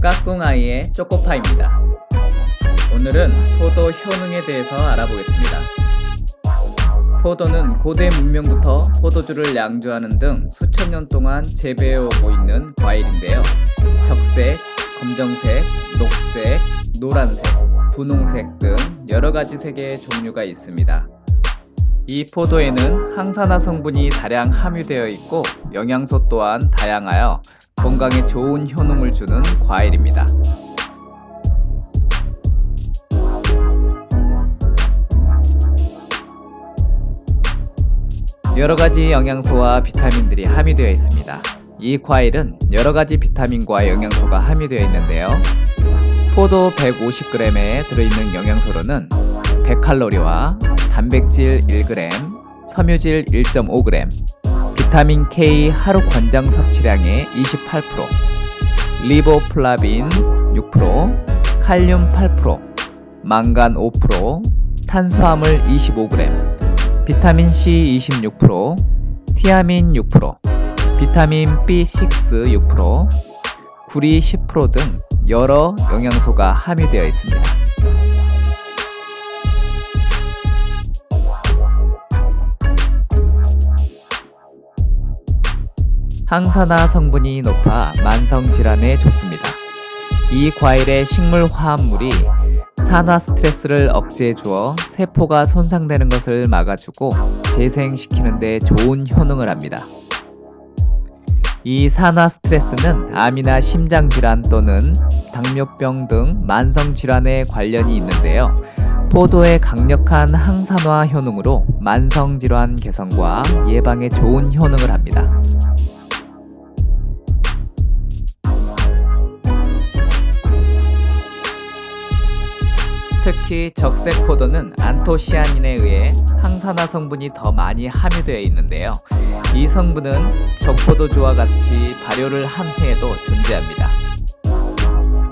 까꿍아이의 초코파입니다. 오늘은 포도 효능에 대해서 알아보겠습니다. 포도는 고대 문명부터 포도주를 양조하는 등 수천 년 동안 재배해오고 있는 과일인데요. 적색, 검정색, 녹색, 노란색, 분홍색 등 여러 가지 색의 종류가 있습니다. 이 포도에는 항산화 성분이 다량 함유되어 있고 영양소 또한 다양하여 건강에 좋은 효능을 주는 과일입니다. 여러 가지 영양소와 비타민들이 함유되어 있습니다. 이 과일은 여러 가지 비타민과 영양소가 함유되어 있는데요. 포도 150g에 들어있는 영양소로는 100칼로리와 단백질 1g, 섬유질 1.5g, 비타민 K 하루 권장 섭취량의 28%, 리보플라빈 6%, 칼륨 8%, 망간 5%, 탄수화물 25g, 비타민 C 26%, 티아민 6%, 비타민 B6 6%, 구리 10%등 여러 영양소가 함유되어 있습니다. 항산화 성분이 높아 만성 질환에 좋습니다. 이 과일의 식물 화합물이 산화 스트레스를 억제해 주어 세포가 손상되는 것을 막아주고 재생시키는 데 좋은 효능을 합니다. 이 산화 스트레스는 암이나 심장 질환 또는 당뇨병 등 만성 질환에 관련이 있는데요. 포도의 강력한 항산화 효능으로 만성 질환 개선과 예방에 좋은 효능을 합니다. 특히 적색 포도는 안토시아닌에 의해 항산화 성분이 더 많이 함유되어 있는데요. 이 성분은 적포도주와 같이 발효를 한 후에도 존재합니다.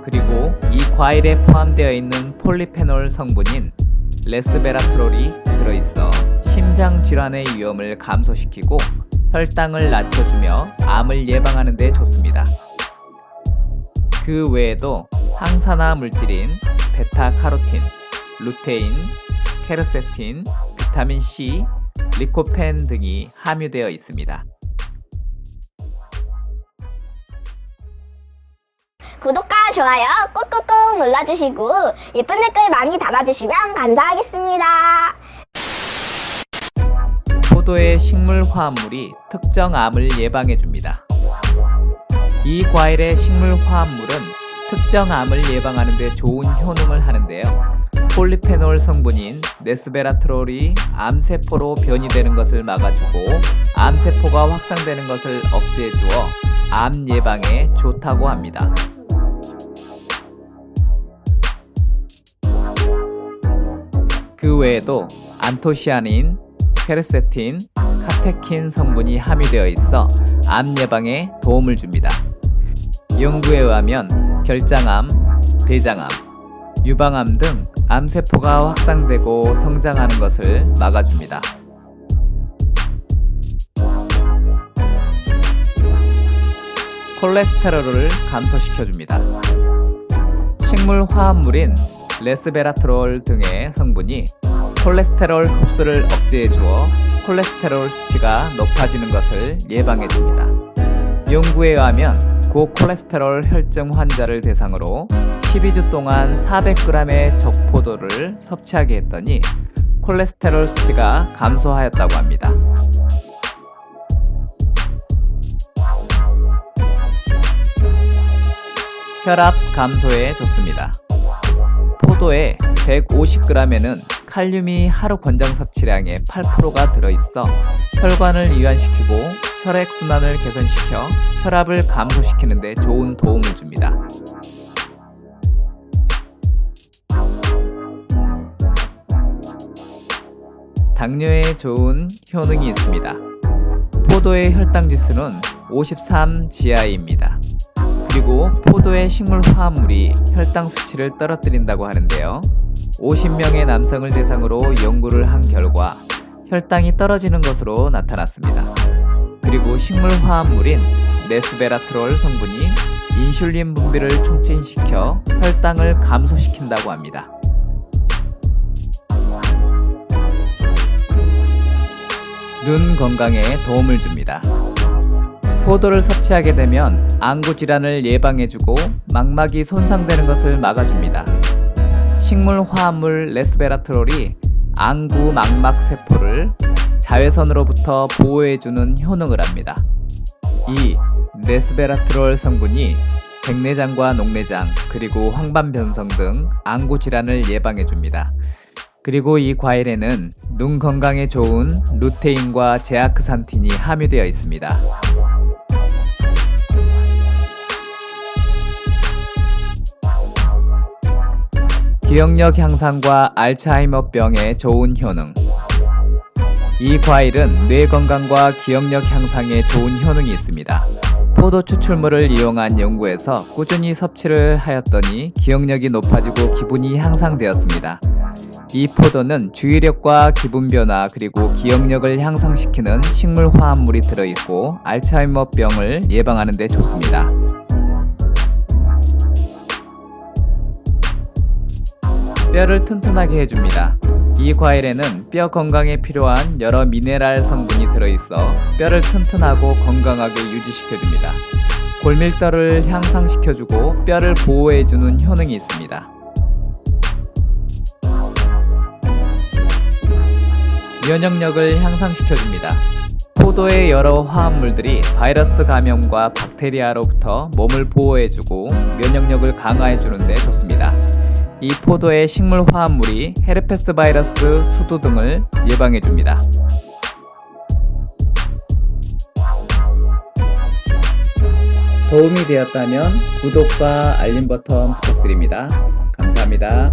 그리고 이 과일에 포함되어 있는 폴리페놀 성분인 레스베라트롤이 들어있어 심장 질환의 위험을 감소시키고 혈당을 낮춰주며 암을 예방하는 데 좋습니다. 그 외에도 항산화 물질인 베타카로틴, 루테인, 케르세틴, 비타민 C, 리코펜 등이 함유되어 있습니다. 구독과 좋아요 꾹꾹꾹 눌러주시고 예쁜 댓글 많이 달아주시면 감사하겠습니다. 포도의 식물 화합물이 특정 암을 예방해 줍니다. 이 과일의 식물 화합물은 특정 암을 예방하는 데 좋은 효능을 하는데요. 폴리페놀 성분인 네스베라트롤이 암세포로 변이되는 것을 막아주고 암세포가 확산되는 것을 억제해 주어 암 예방에 좋다고 합니다. 그 외에도 안토시아닌, 페르세틴, 카테킨 성분이 함유되어 있어 암 예방에 도움을 줍니다. 연구에 의하면 결장암, 대장암, 유방암 등 암세포가 확산되고 성장하는 것을 막아줍니다. 콜레스테롤을 감소시켜줍니다. 식물 화합물인 레스베라트롤 등의 성분이 콜레스테롤 흡수를 억제해 주어 콜레스테롤 수치가 높아지는 것을 예방해 줍니다. 연구에 의하면 고콜레스테롤 혈증 환자를 대상으로 12주 동안 400g의 적포도를 섭취하게 했더니 콜레스테롤 수치가 감소하였다고 합니다. 혈압 감소에 좋습니다. 포도에 150g에는 칼륨이 하루 권장 섭취량의 8%가 들어있어 혈관을 이완시키고 혈액 순환을 개선시켜 혈압을 감소시키는 데 좋은 도움을 줍니다. 당뇨에 좋은 효능이 있습니다. 포도의 혈당 지수는 53 지하입니다. 그리고 포도의 식물 화합물이 혈당 수치를 떨어뜨린다고 하는데요. 50명의 남성을 대상으로 연구를 한 결과 혈당이 떨어지는 것으로 나타났습니다. 그리고 식물 화합물인 네스베라트롤 성분이 인슐린 분비를 촉진시켜 혈당을 감소시킨다고 합니다. 눈 건강에 도움을 줍니다. 포도를 섭취하게 되면 안구 질환을 예방해주고 망막이 손상되는 것을 막아줍니다. 식물 화합물 레스베라트롤이 안구 망막 세포를 자외선으로부터 보호해주는 효능을 합니다. 이 레스베라트롤 성분이 백내장과 녹내장 그리고 황반변성 등 안구 질환을 예방해줍니다. 그리고 이 과일에는 눈 건강에 좋은 루테인과 제아크산틴이 함유되어 있습니다. 기억력 향상과 알츠하이머병에 좋은 효능. 이 과일은 뇌 건강과 기억력 향상에 좋은 효능이 있습니다. 포도 추출물을 이용한 연구에서 꾸준히 섭취를 하였더니 기억력이 높아지고 기분이 향상되었습니다. 이 포도는 주의력과 기분 변화 그리고 기억력을 향상시키는 식물 화합물이 들어있고 알츠하이머병을 예방하는 데 좋습니다. 뼈를 튼튼하게 해줍니다. 이 과일에는 뼈 건강에 필요한 여러 미네랄 성분이 들어있어 뼈를 튼튼하고 건강하게 유지시켜줍니다. 골밀도를 향상시켜주고 뼈를 보호해주는 효능이 있습니다. 면역력을 향상시켜줍니다. 포도의 여러 화합물들이 바이러스 감염과 박테리아로부터 몸을 보호해주고 면역력을 강화해주는데 좋습니다. 이 포도의 식물 화합물이 헤르페스 바이러스, 수두 등을 예방해줍니다. 도움이 되었다면 구독과 알림 버튼 부탁드립니다. 감사합니다.